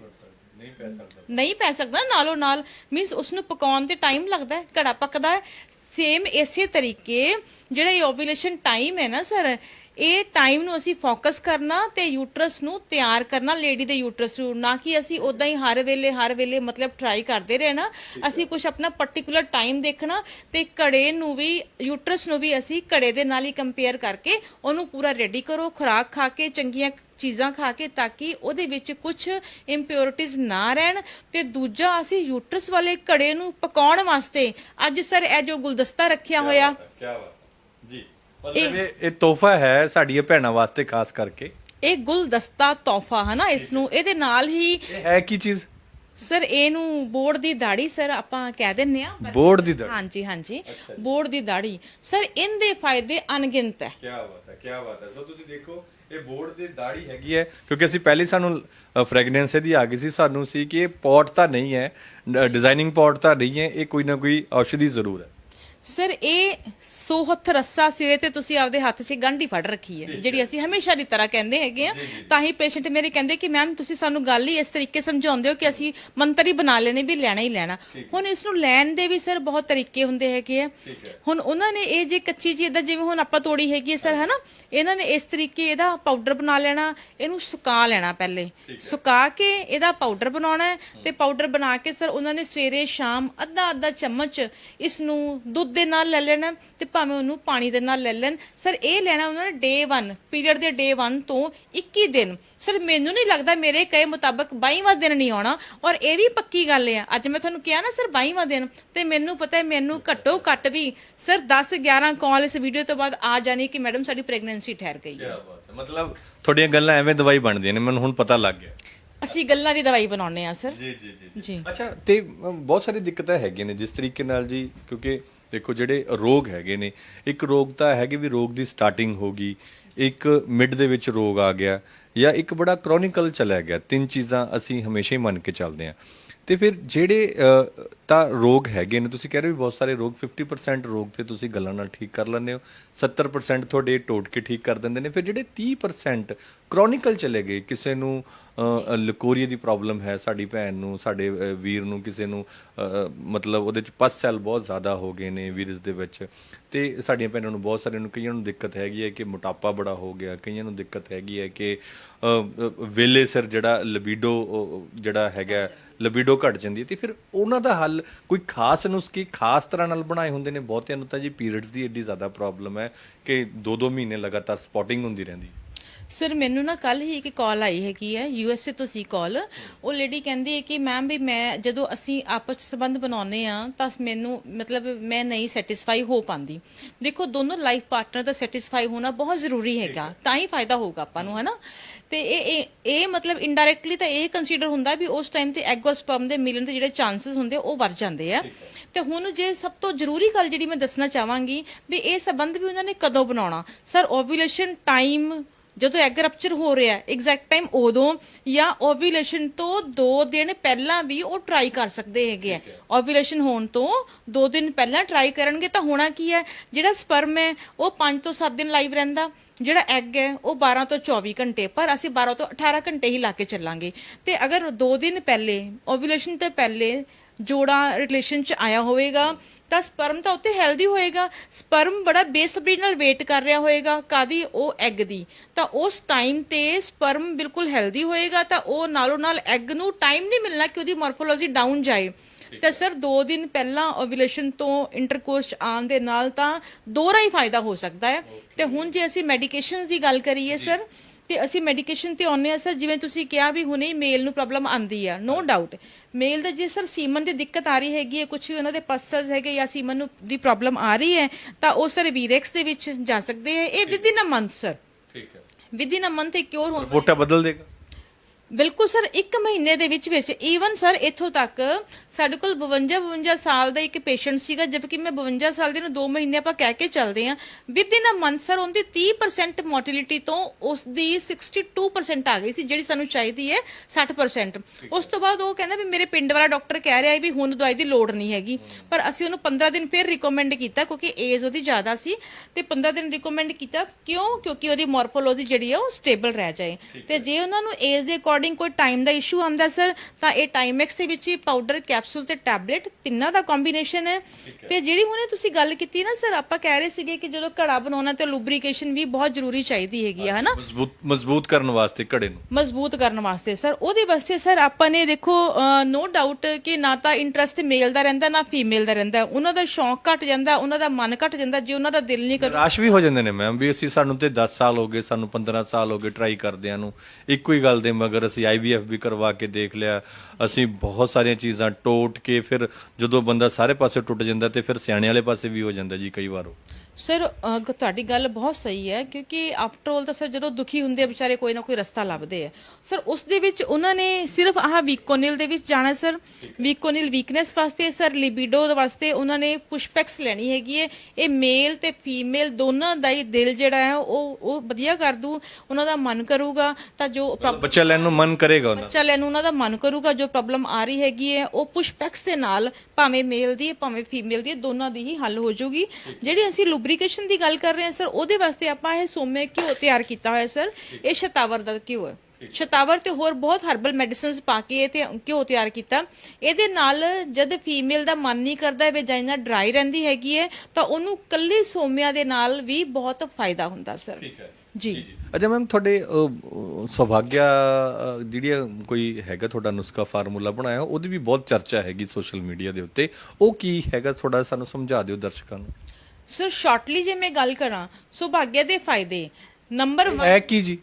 ਪੈ ਸਕਦਾ ਨਹੀਂ ਪੈ ਸਕਦਾ। ਨਾਲੋਂ ਨਾਲ ਮੀਨਸ ਉਸ ਨੂੰ ਪਕਾਉਣ ਤੇ ਟਾਈਮ ਲੱਗਦਾ ਹੈ ਘੜਾ ਪੱਕਦਾ ਹੈ। ਸੇਮ ਇਸੇ ਤਰੀਕੇ ਜਿਹੜਾ ਇਹ ਓਵੂਲੇਸ਼ਨ ਟਾਈਮ ਹੈ ਨਾ ਸਰ ਇਹ ਟਾਈਮ ਨੂੰ ਅਸੀਂ ਫੋਕਸ ਕਰਨਾ ਤੇ ਯੂਟਰਸ ਨੂੰ ਤਿਆਰ ਕਰਨਾ ਲੇਡੀ ਦੇ ਯੂਟਰਸ ਨੂੰ ਨਾ ਕਿ ਅਸੀਂ ਉਦਾਂ ਹੀ ਹਰ ਵੇਲੇ ਹਰ ਵੇਲੇ ਮਤਲਬ ਟਰਾਈ ਕਰਦੇ ਰਹਿਣਾ। ਅਸੀਂ ਕੁਝ ਆਪਣਾ ਪਾਰਟਿਕੂਲਰ ਟਾਈਮ ਦੇਖਣਾ ਤੇ ਘੜੇ ਨੂੰ ਵੀ ਯੂਟਰਸ ਨੂੰ ਵੀ ਅਸੀਂ ਘੜੇ ਦੇ ਨਾਲ ਹੀ ਕੰਪੇਅਰ ਕਰਕੇ ਉਹਨੂੰ ਪੂਰਾ ਰੈਡੀ ਕਰੋ ਖੁਰਾਕ ਖਾ ਕੇ ਚੰਗੀਆਂ ਚੀਜ਼ਾਂ ਖਾ ਕੇ ਤਾਂ ਕਿ ਉਹਦੇ ਵਿੱਚ ਕੁਝ ਇੰਪਿਉਰਿਟੀਜ਼ ਨਾ ਰਹਿਣ। ਤੇ ਦੂਜਾ ਅਸੀਂ ਯੂਟਰਸ ਵਾਲੇ ਘੜੇ ਨੂੰ ਪਕਾਉਣ ਵਾਸਤੇ ਅੱਜ ਸਰ ਇਹ ਜੋ ਗੁਲਦਸਤਾ ਰੱਖਿਆ ਹੋਇਆ। ਕੀ ਬਾਤ ਮਤਲਬ ਇਹ ਇਹ ਤੋਹਫਾ ਹੈ ਸਾਡੀਆਂ ਭੈਣਾਂ ਵਾਸਤੇ ਖਾਸ ਕਰਕੇ। ਇਹ ਗੁਲਦਸਤਾ ਤੋਹਫਾ ਹੈ ਨਾ ਇਸ ਨੂੰ। ਇਹਦੇ ਨਾਲ ਹੀ ਇਹ ਹੈ ਕੀ ਚੀਜ਼? ਸਰ ਇਹਨੂੰ ਬੋਰਡ ਦੀ ਦਾੜੀ ਸਰ ਆਪਾਂ ਕਹਿ ਦਿੰਨੇ ਆ ਬੋਰਡ ਦੀ ਦਾੜੀ ਹਾਂਜੀ ਹਾਂਜੀ। ਬੋਰਡ ਦੀ ਦਾੜੀ ਸਰ ਇਹਦੇ ਫਾਇਦੇ ਅਣਗਿਣਤ ਹੈ। ਕੀ ਬਾਤ ਹੈ ਕੀ ਬਾਤ ਹੈ। ਸੋ ਤੁਸੀਂ ਦੇਖੋ ਇਹ ਬੋਰਡ ਦੀ ਦਾੜੀ ਹੈਗੀ ਹੈ ਕਿਉਂਕਿ ਅਸੀਂ ਪਹਿਲੇ ਸਾਨੂੰ ਫ੍ਰੈਗਨੈਂਸ ਦੀ ਆ ਗਈ ਸੀ ਸਾਨੂੰ ਸੀ ਕਿ ਇਹ ਪੌਟ ਤਾਂ ਨਹੀਂ ਹੈ ਡਿਜ਼ਾਈਨਿੰਗ ਪੌਟ ਤਾਂ ਨਹੀਂ ਹੈ ਇਹ ਕੋਈ ਨਾ ਕੋਈ ਔਸ਼ਧੀ ਜ਼ਰੂਰ ਹੈ। ਸਰ ਇਹ ਸੌ ਹੱਥ ਰੱਸਾ ਸਿਰੇ ਤੇ ਤੁਸੀਂ ਆਪਦੇ ਹੱਥ 'ਚ ਗੰਢੀ ਫੜ ਰੱਖੀ ਹੈ ਜਿਹੜੀ ਅਸੀਂ ਹਮੇਸ਼ਾ ਦੀ ਤਰ੍ਹਾਂ ਕਹਿੰਦੇ ਹੈਗੇ ਆ ਤਾਂ ਹੀ ਪੇਸ਼ੈਂਟ ਮੇਰੇ ਕਹਿੰਦੇ ਕਿ ਮੈਮ ਤੁਸੀਂ ਸਾਨੂੰ ਗੱਲ ਹੀ ਇਸ ਤਰੀਕੇ ਸਮਝਾਉਂਦੇ ਹੋ ਕਿ ਅਸੀਂ ਮੰਤਰ ਹੀ ਬਣਾ ਲੈਣੇ ਵੀ ਲੈਣਾ ਹੀ ਲੈਣਾ। ਹੁਣ ਇਸ ਨੂੰ ਲੈਣ ਦੇ ਵੀ ਸਰ ਬਹੁਤ ਤਰੀਕੇ ਹੁੰਦੇ ਹੈਗੇ ਆ। ਹੁਣ ਉਹਨਾਂ ਨੇ ਇਹ ਜੇ ਕੱਚੀ ਜੀ ਇਦਾਂ ਜਿਵੇਂ ਹੁਣ ਆਪਾਂ ਤੋੜੀ ਹੈਗੀ ਹੈ ਸਰ ਹਨਾ? ਇਹਨਾਂ ਨੇ ਇਸ ਤਰੀਕੇ ਇਹਦਾ ਪਾਊਡਰ ਬਣਾ ਲੈਣਾ ਇਹਨੂੰ ਸੁਕਾ ਲੈਣਾ ਪਹਿਲੇ। ਸੁਕਾ ਕੇ ਇਹਦਾ ਪਾਊਡਰ ਬਣਾਉਣਾ ਤੇ ਪਾਊਡਰ ਬਣਾ ਕੇ ਸਰ ਉਹਨਾਂ ਨੇ ਸਵੇਰੇ ਸ਼ਾਮ ਅੱਧਾ ਅੱਧਾ ਚਮਚ ਇਸ ਨੂੰ ਦੁੱਧ ਦੇ ਨਾਲ ਲੈ ਲੈਣਾ ਤੇ ਭਾਵੇਂ ਉਹਨੂੰ ਪਾਣੀ ਦੇ ਨਾਲ ਲੈ ਲੈਣ। ਸਰ ਇਹ ਲੈਣਾ ਉਹਨਾਂ ਨੇ ਡੇ 1 ਪੀਰੀਅਡ ਦੇ ਡੇ 1 ਤੋਂ 21 ਦਿਨ। ਸਰ ਮੈਨੂੰ ਨਹੀਂ ਲੱਗਦਾ ਮੇਰੇ ਕਹੇ ਮੁਤਾਬਕ 22ਵਾਂ ਦਿਨ ਨਹੀਂ ਆਉਣਾ। ਔਰ ਇਹ ਵੀ ਪੱਕੀ ਗੱਲ ਹੈ ਅੱਜ ਮੈਂ ਤੁਹਾਨੂੰ ਕਿਹਾ ਨਾ ਸਰ 22ਵਾਂ ਦਿਨ। ਤੇ ਮੈਨੂੰ ਪਤਾ ਹੈ ਮੈਨੂੰ ਘੱਟੋ ਘੱਟ ਵੀ ਸਰ 10 11 ਕਾਲ ਇਸ ਵੀਡੀਓ ਤੋਂ ਬਾਅਦ ਆ ਜਾਣੀ ਕਿ ਮੈਡਮ ਸਾਡੀ ਪ੍ਰੈਗਨੈਂਸੀ ਠਹਿਰ ਗਈ ਹੈ। ਮਤਲਬ ਤੁਹਾਡੀਆਂ ਗੱਲਾਂ ਐਵੇਂ ਦਵਾਈ ਬਣਦੀਆਂ ਨੇ ਮੈਨੂੰ ਹੁਣ ਪਤਾ ਲੱਗ ਗਿਆ। ਅਸੀਂ ਗੱਲਾਂ ਦੀ ਦਵਾਈ ਬਣਾਉਂਦੇ ਆ ਸਰ ਜੀ ਜੀ ਜੀ ਅੱਛਾ ਤੇ ਬਹੁਤ ਸਾਰੀ ਦਿੱਕਤਾਂ ਹੈਗੀਆਂ ਨੇ ਜਿਸ ਤਰੀਕੇ ਨਾਲ ਜੀ ਕਿਉਂਕਿ ਦੇਖੋ, ਜਿਹੜੇ ਰੋਗ ਹੈਗੇ ਨੇ, ਇੱਕ ਰੋਗ ਤਾਂ ਹੈਗੇ ਵੀ ਰੋਗ ਦੀ ਸਟਾਰਟਿੰਗ ਹੋ ਗਈ, ਇੱਕ ਮਿਡ ਦੇ ਵਿੱਚ ਰੋਗ ਆ ਗਿਆ, ਜਾਂ ਇੱਕ ਬੜਾ ਕ੍ਰੋਨਿਕਲ ਚਲਾ ਗਿਆ, ਤਿੰਨ ਚੀਜ਼ਾਂ ਅਸੀਂ ਹਮੇਸ਼ਾ ਹੀ ਮੰਨ ਕੇ ਚੱਲਦੇ ਹਾਂ। ਤੇ ਫਿਰ ਜਿਹੜੇ ਤਾਂ ਰੋਗ ਹੈਗੇ ਨੇ, ਤੁਸੀਂ ਕਹਿ ਰਹੇ ਹੋ ਵੀ ਬਹੁਤ ਸਾਰੇ ਰੋਗ 50% ਰੋਗ ਤੇ ਤੁਸੀਂ ਗੱਲਾਂ ਨਾਲ ਠੀਕ ਕਰ ਲੈਂਦੇ ਹੋ 70% ਤੁਹਾਡੇ ਟੋਟ ਕੇ ਠੀਕ ਕਰ ਦਿੰਦੇ ਨੇ, ਫਿਰ ਜਿਹੜੇ 30% ਕ੍ਰੋਨਿਕਲ ਚਲੇ ਗਏ, ਕਿਸੇ ਨੂੰ ਅ, ਲਕੋਰੀਏ ਦੀ ਪ੍ਰੋਬਲਮ ਹੈ ਸਾਡੀ ਭੈਣ ਨੂੰ ਸਾਡੇ ਵੀਰ ਨੂੰ ਕਿਸੇ ਨੂੰ ਮਤਲਬ ਉਹਦੇ ਚ ਪਸ ਸੈੱਲ ਬਹੁਤ ਜ਼ਿਆਦਾ ਹੋ ਗਏ ਨੇ ਵੀਰਸ ਦੇ ਵਿੱਚ। ਤੇ ਸਾਡੀਆਂ ਭੈਣਾਂ ਨੂੰ ਬਹੁਤ ਸਾਰਿਆਂ ਨੂੰ ਕਈਆਂ ਨੂੰ ਦਿੱਕਤ ਹੈਗੀ ਹੈ ਕਿ ਮੋਟਾਪਾ ਬੜਾ ਹੋ ਗਿਆ ਕਈਆਂ ਨੂੰ ਦਿੱਕਤ ਹੈਗੀ ਹੈ ਕਿ ਵੇਲੇ ਸਿਰ ਜਿਹੜਾ ਲਿਬਿਡੋ ਜਿਹੜਾ ਹੈਗਾ ਲਿਬਿਡੋ ਘਟ ਜਾਂਦੀ ਹੈ। ਤੇ ਫਿਰ ਉਹਨਾਂ ਦਾ ਹੱਲ ਕੋਈ ਖਾਸ ਨੁਸਖੇ ਖਾਸ ਤਰ੍ਹਾਂ ਨਾਲ ਬਣਾਏ ਹੁੰਦੇ ਨੇ ਬਹੁਤਿਆਂ ਨੂੰ ਤਾਂ ਜੀ ਪੀਰੀਅਡਸ ਦੀ ਐਡੀ ਜ਼ਿਆਦਾ ਪ੍ਰੋਬਲਮ ਹੈ ਕਿ 2-2 ਮਹੀਨੇ ਲਗਾਤਾਰ ਸਪੋਟਿੰਗ ਹੁੰਦੀ ਰਹਿੰਦੀ। ਹੈ ਸਰ ਮੈਨੂੰ ਨਾ ਕੱਲ ਹੀ ਇੱਕ ਕਾਲ ਆਈ ਹੈਗੀ ਹੈ ਯੂ ਐਸ ਏ ਤੋਂ ਸੀ ਕਾਲ ਉਹ ਲੇਡੀ ਕਹਿੰਦੀ ਹੈ ਕਿ ਮੈਮ ਵੀ ਮੈਂ ਜਦੋਂ ਅਸੀਂ ਆਪਸ 'ਚ ਸੰਬੰਧ ਬਣਾਉਂਦੇ ਆ ਤਾਂ ਮੈਨੂੰ ਮਤਲਬ ਮੈਂ ਨਹੀਂ ਸੈਟੀਸਫਾਈ ਹੋ ਪਾਂਦੀ ਦੇਖੋ ਦੋਨੋਂ ਲਾਈਫ ਪਾਰਟਨਰ ਦਾ ਸੈਟੀਸਫਾਈ ਹੋਣਾ ਬਹੁਤ ਜ਼ਰੂਰੀ ਹੈਗਾ ਤਾਂ ਹੀ ਫਾਇਦਾ ਹੋਊਗਾ ਆਪਾਂ ਨੂੰ ਹਨਾ? ਤੇ ਇਹ ਇਹ ਇਹ ਮਤਲਬ ਇਨਡਾਇਰੈਕਟਲੀ ਤਾਂ ਇਹ ਕੰਸੀਡਰ ਹੁੰਦਾ ਵੀ ਉਸ ਟਾਈਮ ਤੇ ਐਗ ਔਰ ਸਪਰਮ ਦੇ ਮਿਲਣ ਦੇ ਜਿਹੜੇ ਚਾਂਸਸ ਹੁੰਦੇ ਉਹ ਵੱਧ ਜਾਂਦੇ ਆ। ਤੇ ਹੁਣ ਜੇ ਸਭ ਤੋਂ ਜ਼ਰੂਰੀ ਗੱਲ ਜਿਹੜੀ ਮੈਂ ਦੱਸਣਾ ਚਾਹਾਂਗੀ ਵੀ ਇਹ ਸੰਬੰਧ ਵੀ ਉਹਨਾਂ ਨੇ ਕਦੋਂ ਬਣਾਉਣਾ? ਸਰ ਓਵੂਲੇਸ਼ਨ ਟਾਈਮ ਜਦੋਂ ਐਗ ਰਪਚਰ ਹੋ ਰਿਹਾ ਹੈ ਐਗਜ਼ੈਕਟ ਟਾਈਮ ਉਦੋਂ ਜਾਂ ਓਵੂਲੇਸ਼ਨ ਤੋਂ 2 ਦਿਨ ਪਹਿਲਾਂ ਵੀ ਉਹ ਟਰਾਈ ਕਰ ਸਕਦੇ ਹੈਗੇ ਆ। ਓਵੂਲੇਸ਼ਨ ਹੋਣ ਤੋਂ 2 ਦਿਨ ਪਹਿਲਾਂ ਟਰਾਈ ਕਰਨਗੇ ਤਾਂ ਹੋਣਾ ਕੀ ਹੈ? ਜਿਹੜਾ ਸਪਰਮ ਹੈ ਉਹ 5 ਤੋਂ 7 ਦਿਨ ਲਾਈਵ ਰਹਿੰਦਾ। ਜਿਹੜਾ ਐਗ ਹੈ ਉਹ 12 ਤੋਂ 24 ਘੰਟੇ ਪਰ ਅਸੀਂ 12 ਤੋਂ 18 ਘੰਟੇ ਹੀ ਲਾ ਕੇ ਚੱਲਾਂਗੇ। ਤੇ ਅਗਰ 2 ਦਿਨ ਪਹਿਲੇ ਓਵੂਲੇਸ਼ਨ ਤੋਂ ਪਹਿਲੇ ਜੋੜਾ ਰਿਲੇਸ਼ਨ ਚ ਆਇਆ ਹੋਵੇਗਾ ਤਾਂ ਸਪਰਮ ਤਾਂ ਉੱਤੇ ਹੈਲਦੀ ਹੋਏਗਾ। ਸਪਰਮ ਬੜਾ ਬੇਸਬਰੀ ਨਾਲ ਵੇਟ ਕਰ ਰਿਹਾ ਹੋਏਗਾ ਕਾਦੀ ਉਹ ਐਗ ਦੀ। ਤਾਂ ਉਸ ਟਾਈਮ ਤੇ ਸਪਰਮ ਬਿਲਕੁਲ ਹੈਲਦੀ ਹੋਏਗਾ ਤਾਂ ਉਹ ਨਾਲੋਂ ਨਾਲ ਐਗ ਨੂੰ ਟਾਈਮ ਨਹੀਂ ਮਿਲਣਾ ਕਿ ਉਹਦੀ ਮਾਰਫੋਲੋਜੀ ਡਾਊਨ ਜਾਏ। ਤਾਂ ਸਰ 2 ਦਿਨ ਪਹਿਲਾਂ ਓਵੂਲੇਸ਼ਨ ਤੋਂ ਇੰਟਰਕੋਰਸ ਆਉਣ ਦੇ ਨਾਲ ਤਾਂ ਦੋਹਰਾ ਹੀ ਫਾਇਦਾ ਹੋ ਸਕਦਾ ਹੈ। ਤੇ ਹੁਣ ਜੇ ਅਸੀਂ ਮੈਡੀਕੇਸ਼ਨਸ ਦੀ ਗੱਲ ਕਰੀਏ ਸਰ ਤੇ ਅਸੀਂ ਮੈਡੀਕੇਸ਼ਨ ਤੇ ਆਉਂਦੇ ਆ ਸਰ ਜਿਵੇਂ ਤੁਸੀਂ ਕਿਹਾ ਵੀ ਹੁਣੇ ਮੇਲ ਨੂੰ ਪ੍ਰੋਬਲਮ ਆਂਦੀ ਆ ਨੋ ਡਾਊਟ ਮੇਲ ਦਾ ਜੇ ਸਰ ਸੀਮਨ ਦੀ ਦਿੱਕਤ ਆ ਰਹੀ ਹੈਗੀ ਹੈ ਕੁਝ ਉਹਨਾਂ ਦੇ ਪਸਸ ਹੈਗੇ ਜਾਂ ਸੀਮਨ ਨੂੰ ਦੀ ਪ੍ਰੋਬਲਮ ਆ ਰਹੀ ਹੈ ਤਾਂ ਉਹ ਸਰ ਵੀਰੈਕਸ ਦੇ ਵਿੱਚ ਜਾ ਸਕਦੇ ਹੈ। ਇਹ within a month sir ਠੀਕ ਹੈ। ਵਿਦ ਇਨ ਅ ਮੰਥ ਇਹ ਕਿਉਰ ਹੋਣਾ ਰਿਪੋਰਟਾਂ ਬਦਲ ਦੇਗਾ। ਬਿਲਕੁਲ ਸਰ 1 ਮਹੀਨੇ ਦੇ ਵਿੱਚ ਵਿੱਚ ਈਵਨ ਸਰ ਇੱਥੋਂ ਤੱਕ ਸਾਡੇ ਕੋਲ 52 52 ਸਾਲ ਦਾ ਇੱਕ ਪੇਸ਼ੈਂਟ ਸੀਗਾ ਜਦਕਿ ਮੈਂ 52 ਸਾਲ ਦੇ ਨੂੰ 2 ਮਹੀਨੇ ਆਪਾਂ ਕਹਿ ਕੇ ਚੱਲਦੇ ਆ within a month sir ਉਹਦੀ 30% ਮੋਰਟੈਲਿਟੀ ਤੋਂ ਉਸ ਦੀ 62% ਆ ਗਈ ਸੀ ਜਿਹੜੀ ਸਾਨੂੰ ਚਾਹੀਦੀ ਹੈ 60% ਉਸ ਤੋਂ ਬਾਅਦ ਉਹ ਕਹਿੰਦਾ ਵੀ ਮੇਰੇ ਪਿੰਡ ਵਾਲਾ ਡਾਕਟਰ ਕਹਿ ਰਿਹਾ ਹੈ ਵੀ ਹੁਣ ਦਵਾਈ ਦੀ ਲੋੜ ਨਹੀਂ ਹੈਗੀ। ਪਰ ਅਸੀਂ ਉਹਨੂੰ 15 ਦਿਨ ਫਿਰ ਰਿਕਮੈਂਡ ਕੀਤਾ ਕਿਉਂਕਿ ਏਜ ਉਹਦੀ ਜ਼ਿਆਦਾ ਸੀ ਤੇ 15 ਦਿਨ ਰਿਕਮੈਂਡ ਕੀਤਾ। ਕਿਉਂ? ਕਿਉਂਕਿ ਉਹਦੀ ਮਾਰਫੋਲੋਜੀ ਜਿਹੜੀ ਹੈ ਉਹ ਸਟੇਬਲ ਰਹਿ ਜਾਏ। ਤੇ ਜੇ ਉਹਨਾਂ ਨੂੰ ਏਜ ਦੇ ਅਕੋਰਡਿੰਗ ਕੋਈ ਟਾਈਮ ਦਾ ਇਸ਼ੂ ਆਂਦਾ ਸਰ ਤਾਂ ਇਹ ਟਾਈਮੈਕਸ ਦੇ ਵਿੱਚ ਹੀ ਪਾਊਡਰ ਕੈਪਸੂਲ ਤੇ ਟੈਬਲੇਟ ਤਿੰਨਾਂ ਦਾ ਕੰਬੀਨੇਸ਼ਨ ਹੈ। ਤੇ ਜਿਹੜੀ ਹੁਣੇ ਤੁਸੀਂ ਗੱਲ ਕੀਤੀ ਨਾ ਸਰ ਆਪਾਂ ਕਹਿ ਰਹੇ ਸੀਗੇ ਕਿ ਜਦੋਂ ਘੜਾ ਬਣਾਉਣਾ ਤੇ ਲੁਬਰੀਕੇਸ਼ਨ ਵੀ ਬਹੁਤ ਜ਼ਰੂਰੀ ਚਾਹੀਦੀ ਹੈਗੀ ਆ ਹਨਾ? ਮਜ਼ਬੂਤ ਮਜ਼ਬੂਤ ਕਰਨ ਵਾਸਤੇ ਘੜੇ ਨੂੰ। ਮਜ਼ਬੂਤ ਕਰਨ ਵਾਸਤੇ ਸਰ ਉਹਦੇ ਵਾਸਤੇ ਸਰ ਆਪਾਂ ਨੇ ਦੇਖੋ ਨੋ ਡਾਊਟ ਕਿ ਨਾ ਤਾਂ ਇੰਟਰਸਟ ਮੇਲ ਦਾ ਰਹਿੰਦਾ ਨਾ ਫੀਮੇਲ ਦਾ ਰਹਿੰਦਾ। ਉਹਨਾਂ ਦਾ ਸ਼ੌਂਕ ਘਟ ਜਾਂਦਾ ਉਹਨਾਂ ਦਾ ਮਨ ਘਟ ਜਾਂਦਾ ਜੇ ਉਹਨਾਂ ਦਾ ਦਿਲ ਨਹੀਂ ਕਰ ਨਿਰਾਸ਼ ਵੀ ਹੋ ਜਾਂਦੇ ਨੇ ਮੈਮ ਵੀ ਅਸੀਂ ਸਾਨੂੰ ਤੇ 10 ਸਾਲ ਹੋ ਗਏ ਸਾਨੂੰ 15 ਸਾਲ ਹੋ ਗਏ ਟਰਾਈ ਕਰਦਿਆਂ ਨੂੰ। ਇੱਕੋ ਹੀ ਗੱਲ ਦੇ ਮਗਰ ਅਸੀਂ ਆਈਵੀਐਫ ਵੀ ਕਰਵਾ ਕੇ ਦੇਖ ਲਿਆ। ਅਸੀਂ ਬਹੁਤ ਸਾਰੀਆਂ ਚੀਜ਼ਾਂ ਟੋਟ ਕੇ ਫਿਰ ਜਦੋਂ ਬੰਦਾ ਸਾਰੇ ਪਾਸੇ ਟੁੱਟ ਜਾਂਦਾ ਤੇ ਫਿਰ ਸਿਆਣੇ ਵਾਲੇ ਪਾਸੇ ਵੀ ਹੋ ਜਾਂਦਾ ਜੀ ਕਈ ਵਾਰ ਉਹ। ਸਰ ਤੁਹਾਡੀ ਗੱਲ ਬਹੁਤ ਸਹੀ ਹੈ ਕਿਉਂਕਿ ਆਫਟਰ ਆਲ ਤਾਂ ਸਰ ਜਦੋਂ ਦੁਖੀ ਹੁੰਦੇ ਆ ਵਿਚਾਰੇ ਕੋਈ ਨਾ ਕੋਈ ਰਸਤਾ ਲੱਭਦੇ ਆ। ਸਰ ਉਸ ਦੇ ਵਿੱਚ ਉਹਨਾਂ ਨੇ ਸਿਰਫ ਆਹ ਵੀਕੋਨਿਲ ਦੇ ਵਿੱਚ ਜਾਣਾ ਸਰ। ਵੀਕੋਨਿਲ ਵੀਕਨੈਸ ਵਾਸਤੇ ਸਰ ਲਿਬਿਡੋ ਵਾਸਤੇ ਉਹਨਾਂ ਨੇ ਪੁਸ਼ਪੈਕਸ ਲੈਣੀ ਹੈਗੀ ਹੈ। ਇਹ ਮੇਲ ਤੇ ਫੀਮੇਲ ਦੋਨਾਂ ਦਾ ਹੀ ਦਿਲ ਜਿਹੜਾ ਹੈ ਉਹ ਉਹ ਵਧੀਆ ਕਰ ਦੂ ਉਹਨਾਂ ਦਾ ਮਨ ਕਰੂਗਾ ਤਾਂ ਜੋ ਬੱਚਾ ਲੈਣ ਨੂੰ ਮਨ ਕਰੇਗਾ ਉਹਨਾਂ ਦਾ। ਬੱਚਾ ਲੈਣ ਨੂੰ ਉਹਨਾਂ ਦਾ ਮਨ ਕਰੂਗਾ ਜੋ ਪ੍ਰੋਬਲਮ ਆ ਰਹੀ ਹੈਗੀ ਹੈ ਉਹ ਪੁਸ਼ਪੈਕਸ ਦੇ ਨਾਲ ਭਾਵੇਂ ਮੇਲ ਦੀ ਭਾਵੇਂ ਫੀਮੇਲ ਦੀ ਦੋਨਾਂ ਦੀ ਹੀ ਹੱਲ ਹੋ ਜਾਊਗੀ ਜਿਹੜੀ ਅਸੀਂ ਲੁਬਰੀਕੇਸ਼ਨ ਦੀ ਗੱਲ ਕਰ ਰਹੇ ਹਾਂ ਸਰ। ਉਹਦੇ ਵਾਸਤੇ ਆਪਾਂ ਇਹ ਸੋਮੇ ਘਿਓ ਤਿਆਰ ਕੀਤਾ ਹੋਇਆ ਸਰ। ਇਹ ਸ਼ਤਾਵਰ ਦਾ ਘਿਓ ਹੈ। ਸ਼ਤਾਵਰ ਤੇ ਹੋਰ ਬਹੁਤ ਹਰਬਲ ਮੈਡੀਸਿਨਸ ਪਾ ਕੇ ਇਹ ਤੇ ਘਿਓ ਤਿਆਰ ਕੀਤਾ। ਇਹਦੇ ਨਾਲ ਜਦ ਫੀਮੇਲ ਦਾ ਮਨ ਨਹੀਂ ਕਰਦਾ ਵਜਾਈਨਾ ਡਰਾਈ ਰਹਿੰਦੀ ਹੈਗੀ ਹੈ ਤਾਂ ਉਹਨੂੰ ਕੱਲੇ ਸੋਮਿਆਂ ਦੇ ਨਾਲ ਵੀ ਬਹੁਤ ਫਾਇਦਾ ਹੁੰਦਾ ਸਰ। ਜੀ। ਅੱਛਾ ਮੈਮ ਤੁਹਾਡੇ ਸੁਭਾਗਿਆ ਜਿਹੜੀ ਕੋਈ ਹੈਗਾ ਤੁਹਾਡਾ ਨੁਸਖਾ ਫਾਰਮੂਲਾ ਬਣਾਇਆ ਉਹਦੀ ਵੀ ਬਹੁਤ ਚਰਚਾ ਹੈਗੀ ਸੋਸ਼ਲ ਮੀਡੀਆ ਦੇ ਉੱਤੇ। ਉਹ ਕੀ ਹੈਗਾ? ਥੋੜਾ ਸਾਨੂੰ ਸਮਝਾ ਦਿਓ ਦਰਸ਼ਕਾਂ ਨੂੰ। ਸਰ ਸ਼ਾਰਟਲੀ ਜੇ ਮੈਂ ਗੱਲ ਕਰਾਂ ਸੁਭਾਗਿਆ ਦੇ ਫਾਇਦੇ। ਨੰਬਰ 1 ਹੈ ਕੀ ਜੀ?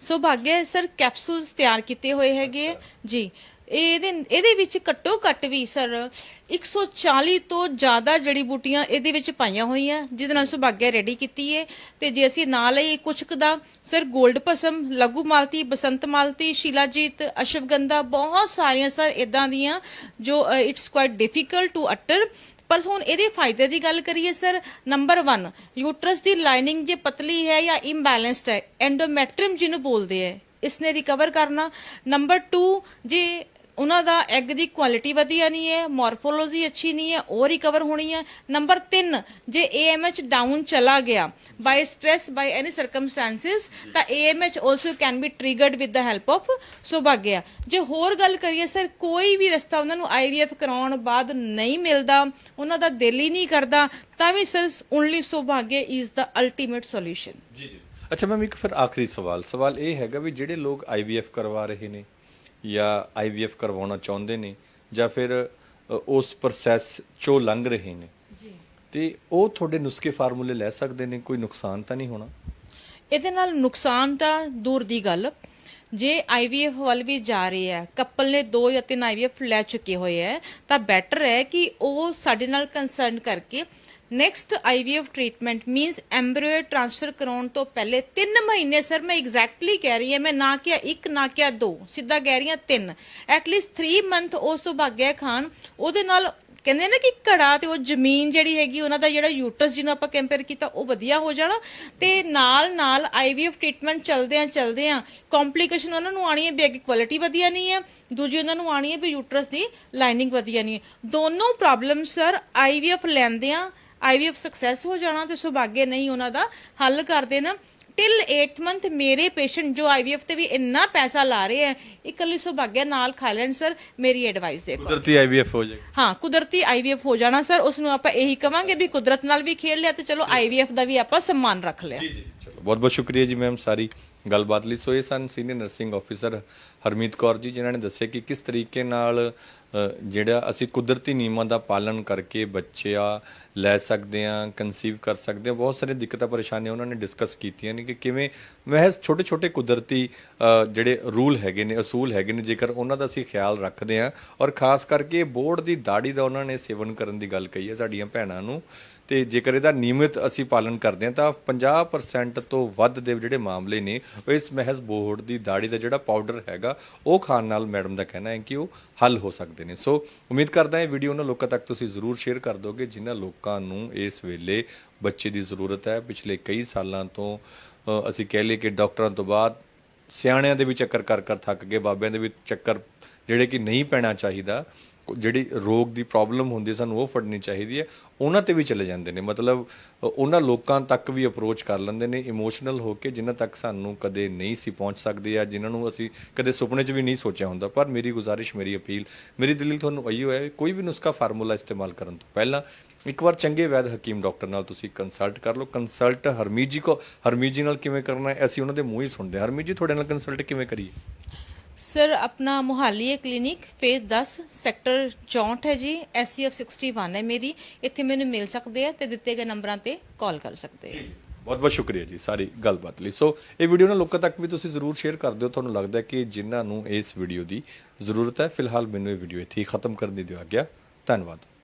ਸੁਭਾਗਿਆ ਸਰ ਕੈਪਸੂਲਸ ਤਿਆਰ ਕੀਤੇ ਹੋਏ ਹੈਗੇ। ਜੀ ਇਹਦੇ ਇਹਦੇ ਵਿੱਚ ਘੱਟੋ ਘੱਟ ਵੀ ਸਰ 140 ਤੋਂ ਜ਼ਿਆਦਾ ਜੜੀ ਬੂਟੀਆਂ ਇਹਦੇ ਵਿੱਚ ਪਾਈਆਂ ਹੋਈਆਂ ਜਿਹਦੇ ਨਾਲ ਸੁਭਾਗਿਆ ਰੈਡੀ ਕੀਤੀ ਹੈ ਤੇ ਜੇ ਅਸੀਂ ਨਾਲ ਲਈ ਕੁਛ ਕੁ ਦਾ ਸਰ 골ਡ ਪਸਮ ਲਘੂ ਮਾਲਤੀ ਬਸੰਤ ਮਾਲਤੀ ਸ਼ਿਲਾਜੀਤ ਅਸ਼ਵਗੰਧਾ ਬਹੁਤ ਸਾਰੀਆਂ ਸਰ ਇਦਾਂ ਦੀਆਂ ਜੋ it's quite difficult to utter ਪਰ ਹੁਣ ਇਹਦੇ ਫਾਇਦੇ ਦੀ ਗੱਲ ਕਰੀਏ ਸਰ ਨੰਬਰ 1 ਯੂਟਰਸ ਦੀ ਲਾਈਨਿੰਗ ਜੇ ਪਤਲੀ ਹੈ ਜਾਂ ਇੰਬੈਲੈਂਸਡ ਹੈ ਐਂਡੋਮੈਟ੍ਰਿਮ ਜਿਹਨੂੰ ਬੋਲਦੇ ਹੈ, ਇਸਨੇ ਰਿਕਵਰ ਕਰਨਾ। ਨੰਬਰ 2 ਜੇ ਉਹਨਾਂ ਦਾ ਐਗ ਦੀ ਕੁਆਲਿਟੀ ਵਧੀਆ ਨਹੀਂ ਹੈ ਮੋਰਫੋਲੋਜੀ ਅੱਛੀ ਨਹੀਂ ਹੈ, ਉਹ ਰਿਕਵਰ ਹੋਣੀ ਹੈ। ਨੰਬਰ 3 ਜੇ AMH ਡਾਊਨ ਚਲਾ ਗਿਆ by stress by any circumstances ਤਾਂ AMH also can be triggered with the help of Subhagya ਜੇ ਹੋਰ ਗੱਲ ਕਰੀਏ ਸਰ ਕੋਈ ਵੀ ਰਸਤਾ ਉਹਨਾਂ ਨੂੰ IVF ਕਰਾਉਣ ਬਾਅਦ ਨਹੀਂ ਮਿਲਦਾ, ਉਹਨਾਂ ਦਾ ਦਿਲ ਹੀ ਨਹੀਂ ਕਰਦਾ, ਤਾਂ ਵੀ sir only Subhagya is the ultimate solution ਜੀ ਜੀ। ਅੱਛਾ ਮੈਮ ਇੱਕ ਫਿਰ ਆਖਰੀ ਸਵਾਲ। ਸਵਾਲ ਇਹ ਹੈਗਾ ਵੀ ਜਿਹੜੇ ਲੋਕ ਆਈਵੀਐਫ ਕਰਵਾ ਰਹੇ ਨੇ ਜਾਂ ਆਈਵੀਐਫ ਕਰਵਾਉਣਾ ਚਾਹੁੰਦੇ ਨੇ ਜਾਂ ਫਿਰ ਉਸ ਪ੍ਰੋਸੈਸ ਚੋਂ ਲੰਘ ਰਹੇ ਨੇ। ਜੀ। ਤੇ ਉਹ ਤੁਹਾਡੇ ਨੁਸਖੇ ਫਾਰਮੂਲੇ ਲੈ ਸਕਦੇ ਨੇ ਕੋਈ ਨੁਕਸਾਨ ਤਾਂ ਨਹੀਂ ਹੋਣਾ? ਇਹਦੇ ਨਾਲ ਨੁਕਸਾਨ ਤਾਂ ਦੂਰ ਦੀ ਗੱਲ। ਜੇ ਆਈਵੀਐਫ ਵੱਲ ਵੀ ਜਾ ਰਹੇ ਹੈ ਕਪਲ ਨੇ ਦੋ ਜਾਂ ਤਿੰਨ ਆਈਵੀਐਫ ਲੈ ਚੁੱਕੇ ਹੋਏ ਹੈ ਤਾਂ ਬੈਟਰ ਹੈ ਕਿ ਉਹ ਸਾਡੇ ਨਾਲ ਕੰਸਰਨ ਕਰਕੇ next IVF treatment means embryo transfer ਕਰਾਉਣ ਤੋਂ ਪਹਿਲੇ 3 ਮਹੀਨੇ ਸਰ ਮੈਂ ਐਗਜ਼ੈਕਟਲੀ ਕਹਿ ਰਹੀ ਹਾਂ, ਮੈਂ ਨਾ ਕਿਹਾ ਇੱਕ, ਨਾ ਕਿਹਾ ਦੋ, ਸਿੱਧਾ ਕਹਿ ਰਹੀ ਹਾਂ 3 ਐਟਲੀਸਟ 3 ਮੰਥ ਉਸ ਤੋਂ ਭਾਗਿਆ ਖਾਨ, ਉਹਦੇ ਨਾਲ ਕਹਿੰਦੇ ਨਾ ਕਿ ਘੜਾ ਤੇ ਉਹ ਜ਼ਮੀਨ ਜਿਹੜੀ ਹੈਗੀ, ਉਹਨਾਂ ਦਾ ਜਿਹੜਾ ਯੂਟਰਸ ਜਿਹਨੂੰ ਆਪਾਂ ਕੰਪੇਅਰ ਕੀਤਾ, ਉਹ ਵਧੀਆ ਹੋ ਜਾਣਾ। ਤੇ ਨਾਲ ਨਾਲ ਆਈਵੀਐਫ ਟ੍ਰੀਟਮੈਂਟ ਚਲਦੇ ਆ ਚਲਦੇ ਆ ਕੰਪਲਿਕੇਸ਼ਨ ਉਹਨਾਂ ਨੂੰ ਆਣੀ ਹੈ ਵੀ ਅੱਗੇ ਕੁਆਲਿਟੀ ਵਧੀਆ ਨਹੀਂ ਹੈ, ਦੂਜੀ ਉਹਨਾਂ ਨੂੰ ਆਣੀ ਹੈ ਵੀ ਯੂਟਰਸ ਦੀ ਲਾਈਨਿੰਗ ਵਧੀਆ ਨਹੀਂ ਹੈ। ਦੋਨੋਂ ਪ੍ਰੋਬਲਮ ਸਰ ਆਈਵੀਐਫ ਲੈਂਦੇ ਆ ਆਈਵੀਐਫ ਸਕਸੈਸ ਹੋ ਜਾਣਾ ਤੇ ਸੁਭਾਗੇ ਨਹੀਂ ਉਹਨਾਂ ਦਾ ਹੱਲ ਕਰ ਦੇਣਾ। ਟਿਲ 8th ਮੰਥ ਮੇਰੇ ਪੇਸ਼ੈਂਟ ਜੋ ਆਈਵੀਐਫ ਤੇ ਵੀ ਇੰਨਾ ਪੈਸਾ ਲਾ ਰਹੇ ਹੈ ਇਕੱਲੀ ਸੁਭਾਗਿਆ ਨਾਲ ਖਾ ਲੈਣ ਸਰ ਮੇਰੀ ਐਡਵਾਈਸ ਦੇਖੋ। ਕੁਦਰਤੀ ਆਈਵੀਐਫ ਹੋ ਜਾਏਗਾ। ਹਾਂ ਕੁਦਰਤੀ ਆਈਵੀਐਫ ਹੋ ਜਾਣਾ ਸਰ ਉਸ ਨੂੰ ਆਪਾਂ ਇਹੀ ਕਵਾਂਗੇ ਵੀ ਕੁਦਰਤ ਨਾਲ ਵੀ ਖੇਡ ਲਿਆ ਤੇ ਚਲੋ ਆਈਵੀਐਫ ਦਾ ਵੀ ਆਪਾਂ ਸਨਮਾਨ ਰੱਖ ਲਿਆ। ਜੀ ਜੀ ਚਲੋ ਬਹੁਤ ਬਹੁਤ ਸ਼ੁਕਰੀਆ ਜੀ ਮੈਮ ਸਾਰੀ। ਗੱਲਬਾਤ ਲਈ ਸੋ ਇਹ ਸਨ senior nursing officer Harmeet Kaur ji, ਜਿਨ੍ਹਾਂ ਨੇ ਦੱਸਿਆ ਕਿ ਕਿਸ ਤਰੀਕੇ ਨਾਲ ਜਿਹੜਾ ਅਸੀਂ ਕੁਦਰਤੀ ਨਿਯਮਾਂ ਦਾ ਪਾਲਨ ਕਰਕੇ ਬੱਚਿਆ ਲੈ ਸਕਦੇ ਹਾਂ ਕਨਸੀਵ ਕਰ ਸਕਦੇ ਹਾਂ, ਬਹੁਤ ਸਾਰੇ ਦਿੱਕਤਾਂ ਪਰੇਸ਼ਾਨੀਆਂ ਉਹਨਾਂ ਨੇ ਡਿਸਕਸ ਕੀਤੀਆਂ ਨੇ ਕਿ ਕਿਵੇਂ ਮਹਿਜ਼ ਛੋਟੇ ਛੋਟੇ ਕੁਦਰਤੀ ਜਿਹੜੇ ਰੂਲ ਹੈਗੇ ਨੇ, ਅਸੂਲ ਹੈਗੇ ਨੇ, ਜੇਕਰ ਉਹਨਾਂ ਦਾ ਅਸੀਂ ਖਿਆਲ ਰੱਖਦੇ ਹਾਂ ਔਰ ਖਾਸ ਕਰਕੇ ਬੋਰਡ ਦੀ ਦਾੜੀ ਦਾ ਉਹਨਾਂ ਨੇ ਸੇਵਨ ਕਰਨ ਦੀ ਗੱਲ ਕਹੀ ਹੈ ਸਾਡੀਆਂ ਭੈਣਾਂ ਨੂੰ ਤੇ ਜੇਕਰ ਇਹਦਾ ਨਿਯਮਿਤ ਅਸੀਂ ਪਾਲਣ ਕਰਦੇ ਹਾਂ ਤਾਂ 50% ਤੋਂ ਵੱਧ ਦੇ ਜਿਹੜੇ ਮਾਮਲੇ ਨੇ, ਉਹ ਇਸ ਮਹਿਜ਼ ਬੋਹੜ ਦੀ ਦਾੜੀ ਦਾ ਜਿਹੜਾ ਪਾਊਡਰ ਹੈਗਾ, ਉਹ ਖਾਣ ਨਾਲ ਮੈਡਮ ਦਾ ਕਹਿਣਾ ਹੈ ਕਿ ਉਹ ਹੱਲ ਹੋ ਸਕਦੇ ਨੇ। ਸੋ ਉਮੀਦ ਕਰਦਾ ਹਾਂ ਇਹ ਵੀਡੀਓ ਉਹਨਾਂ ਲੋਕਾਂ ਤੱਕ ਤੁਸੀਂ ਜ਼ਰੂਰ ਸ਼ੇਅਰ ਕਰ ਦੋਗੇ, ਜਿਨ੍ਹਾਂ ਲੋਕਾਂ ਨੂੰ ਇਸ ਵੇਲੇ ਬੱਚੇ ਦੀ ਜ਼ਰੂਰਤ ਹੈ। ਪਿਛਲੇ ਕਈ ਸਾਲਾਂ ਤੋਂ ਅਸੀਂ ਕਹਿ ਲਈਏ ਕਿ ਡਾਕਟਰਾਂ ਤੋਂ ਬਾਅਦ ਸਿਆਣਿਆਂ ਦੇ ਵੀ ਚੱਕਰ ਕਰ ਕਰ ਥੱਕ ਗਏ, ਬਾਬਿਆਂ ਦੇ ਵੀ ਚੱਕਰ ਜਿਹੜੇ ਕਿ ਨਹੀਂ ਪੈਣਾ ਚਾਹੀਦਾ। ਜਿਹੜੀ ਰੋਗ ਦੀ ਪ੍ਰੋਬਲਮ ਹੁੰਦੀ ਸਾਨੂੰ ਉਹ ਫੜਨੀ ਚਾਹੀਦੀ ਹੈ। ਉਹਨਾਂ ਤੇ ਵੀ ਚਲੇ ਜਾਂਦੇ ਨੇ। ਮਤਲਬ, ਉਹਨਾਂ ਲੋਕਾਂ ਤੱਕ ਵੀ ਅਪਰੋਚ ਕਰ ਲੈਂਦੇ ਨੇ ਇਮੋਸ਼ਨਲ ਹੋ ਕੇ ਜਿਨ੍ਹਾਂ ਤੱਕ ਸਾਨੂੰ ਕਦੇ ਨਹੀਂ ਸੀ ਪਹੁੰਚ ਸਕਦੇ ਆ ਜਿਨ੍ਹਾਂ ਨੂੰ ਅਸੀਂ ਕਦੇ ਸੁਪਨੇ 'ਚ ਵੀ ਨਹੀਂ ਸੋਚਿਆ ਹੁੰਦਾ। ਪਰ ਮੇਰੀ ਗੁਜ਼ਾਰਿਸ਼, ਮੇਰੀ ਅਪੀਲ, ਮੇਰੀ ਦਿਲੀ ਤੁਹਾਨੂੰ ਇਹੀ ਹੈ, ਕੋਈ ਵੀ ਨੁਸਖਾ ਫਾਰਮੂਲਾ ਇਸਤੇਮਾਲ ਕਰਨ ਤੋਂ ਪਹਿਲਾਂ, ਇੱਕ ਵਾਰ ਚੰਗੇ ਵੈਦ ਹਕੀਮ ਡਾਕਟਰ ਨਾਲ ਤੁਸੀਂ ਕੰਸਲਟ ਕਰ ਲਓ। ਕੰਸਲਟ ਹਰਮੀਤ ਜੀ ਕੋ ਹਰਮੀਤ ਜੀ ਨਾਲ ਕਿਵੇਂ ਕਰਨਾ ਹੈ, ਅਸੀਂ ਉਹਨਾਂ ਦੇ ਮੂੰਹ ਹੀ ਸੁਣਦੇ ਹਾਂ। ਹਰਮੀਤ ਜੀ, ਤੁਹਾਡੇ ਨਾਲ ਕੰਸਲਟ ਕਿਵੇਂ ਕਰੀਏ? ਸਰ ਆਪਣਾ ਮੁਹਾਲੀ ਹੈ ਕਲੀਨਿਕ ਫੇਜ਼ 10 ਸੈਕਟਰ 64 ਹੈ ਜੀ ਐਸਸੀਐਫ 61 ਹੈ ਮੇਰੀ ਇੱਥੇ ਮੈਨੂੰ ਮਿਲ ਸਕਦੇ ਆ ਤੇ ਦਿੱਤੇ ਗਏ ਨੰਬਰਾਂ ਤੇ ਕਾਲ ਕਰ ਸਕਦੇ ਆ ਬਹੁਤ ਬਹੁਤ ਸ਼ੁਕਰੀਆ ਜੀ ਸਾਰੀ ਗੱਲਬਾਤ ਲਈ ਸੋ ਇਹ ਵੀਡੀਓ ਨਾ ਲੋਕਾਂ ਤੱਕ ਵੀ ਤੁਸੀਂ ਜ਼ਰੂਰ ਸ਼ੇਅਰ ਕਰ ਦਿਓ ਤੁਹਾਨੂੰ ਲੱਗਦਾ ਕਿ ਜਿਨ੍ਹਾਂ ਨੂੰ ਇਸ ਵੀਡੀਓ ਦੀ ਜ਼ਰੂਰਤ ਹੈ ਫਿਲਹਾਲ ਮੈਨੂੰ ਇਹ ਵੀਡੀਓ ਇੱਥੇ ਹੀ ਖਤਮ ਕਰਨ ਦੀ ਦਿਓ ਗਿਆ ਧੰਨਵਾਦ